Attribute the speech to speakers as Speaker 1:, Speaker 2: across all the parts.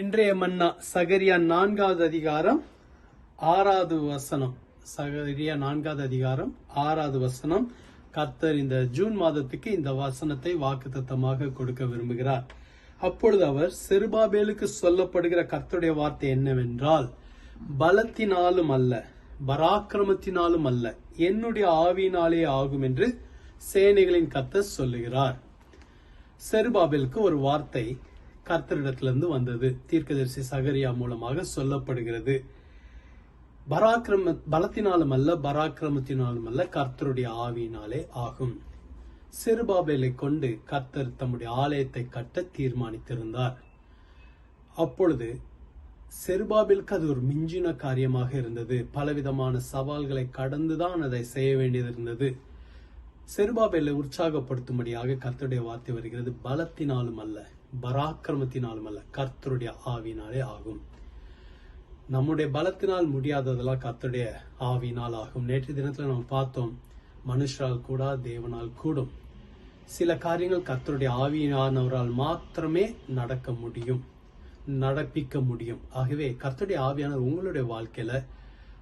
Speaker 1: இன்றைய மன்னா சகரியா நான்காவது அதிகாரம் ஆறாவது வசனம். சகரியா நான்காவது அதிகாரம் ஆறாவது வசனம். கத்தர் இந்த ஜூன் மாதத்துக்கு இந்த வசனத்தை வாக்குத்தத்தமாக கொடுக்க விரும்புகிறார். அப்பொழுது அவர் செருபாபேலுக்கு சொல்லப்படுகிற கத்தருடைய வார்த்தை என்னவென்றால் பலத்தினாலும் அல்ல பராக்கிரமத்தினாலும் அல்ல என்னுடைய ஆவியினாலே ஆகும் என்று சேனைகளின் கத்தர் சொல்லுகிறார். செருபாபேலுக்கு ஒரு வார்த்தை கர்த்தரிடத்திலிருந்து வந்தது. தீர்க்கதரிசி சகரியா மூலமாக சொல்லப்படுகிறது. பராக்கிரம பலத்தினாலும் அல்ல பராக்கிரமத்தினாலும் அல்ல கர்த்தருடைய ஆவியினாலே ஆகும். செருபாபேலை கொண்டு கர்த்தர் தம்முடைய ஆலயத்தை கட்ட தீர்மானித்திருந்தார். அப்பொழுது செருபாபிலுக்கு அது ஒரு மிஞ்சின காரியமாக இருந்தது. பலவிதமான சவால்களை கடந்துதான் அதை செய்ய வேண்டியது இருந்தது. செருபாபேலை உற்சாகப்படுத்தும்படியாக கர்த்தருடைய வார்த்தை வருகிறது. பலத்தினாலும் அல்ல பராக்கிரமத்தினாலும் அல்ல கர்த்தருடைய ஆவினாலே ஆகும். நம்முடைய பலத்தினால் முடியாததெல்லாம் கர்த்தருடைய ஆவினால் ஆகும். நேற்று தினத்துல நம்ம பார்த்தோம் மனுஷரால் கூட தேவனால் கூடும். சில காரியங்கள் கர்த்தருடைய ஆவியானவரால் மாத்திரமே நடக்க முடியும் நடப்பிக்க முடியும். ஆகவே கர்த்தருடைய ஆவியானவர் உங்களுடைய வாழ்க்கையில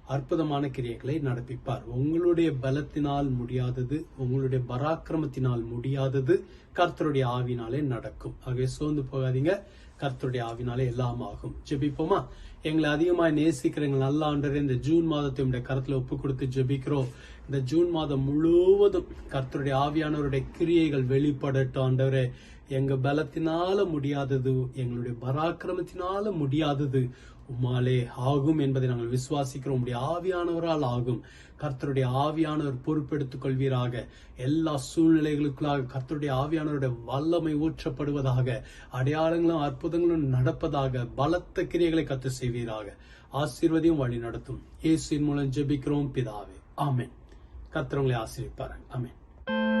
Speaker 1: அற்புதமான கிரியைகளை நடப்பிப்பார். உங்களுடைய பலத்தினால் முடியாதது உங்களுடைய பராக்கிரமத்தினால் முடியாதது கர்த்தருடைய ஆவினாலே நடக்கும். ஆகவே சோர்ந்து போகாதீங்க. கர்த்தருடைய ஆவினாலே எல்லாம் ஆகும் ஜெபிப்போமா? எங்களை அதிகமாக நேசிக்கிறவங்க நல்ல ஆண்டரே இந்த ஜூன் மாதத்தை உடைய கருத்தில் ஒப்பு கொடுத்து ஜெபிக்கிறோம். இந்த ஜூன் மாதம் முழுவதும் கர்த்தருடைய ஆவியானவருடைய கிரியைகள் வெளிப்படட்டும் ஆண்டவரே. எங்க பலத்தினால முடியாதது எங்களுடைய பராக்கிரமத்தினால முடியாதது உமாலே ஆகும் என்பதை நாங்கள் விசுவாசிக்கிறோம். உடைய ஆவியானவரால் ஆகும். கர்த்தருடைய ஆவியானவர் பொறுப்பெடுத்துக் கொள்வீராக. எல்லா சூழ்நிலைகளுக்குள்ளாக கர்த்தருடைய ஆவியானவருடைய வல்லமை ஊற்றப்படுவதாக அடையாளங்களும் அற்புதங்களும் நடப்பதாக பலத்த கிரியைகளை கத்து செய்வீராக. ஆசீர்வதியும் வழி நடத்தும். இயேசுவின் மூலம் ஜெபிக்கிறோம் பிதாவே. ஆமேன். கர்த்தர் உங்களை ஆமேன்.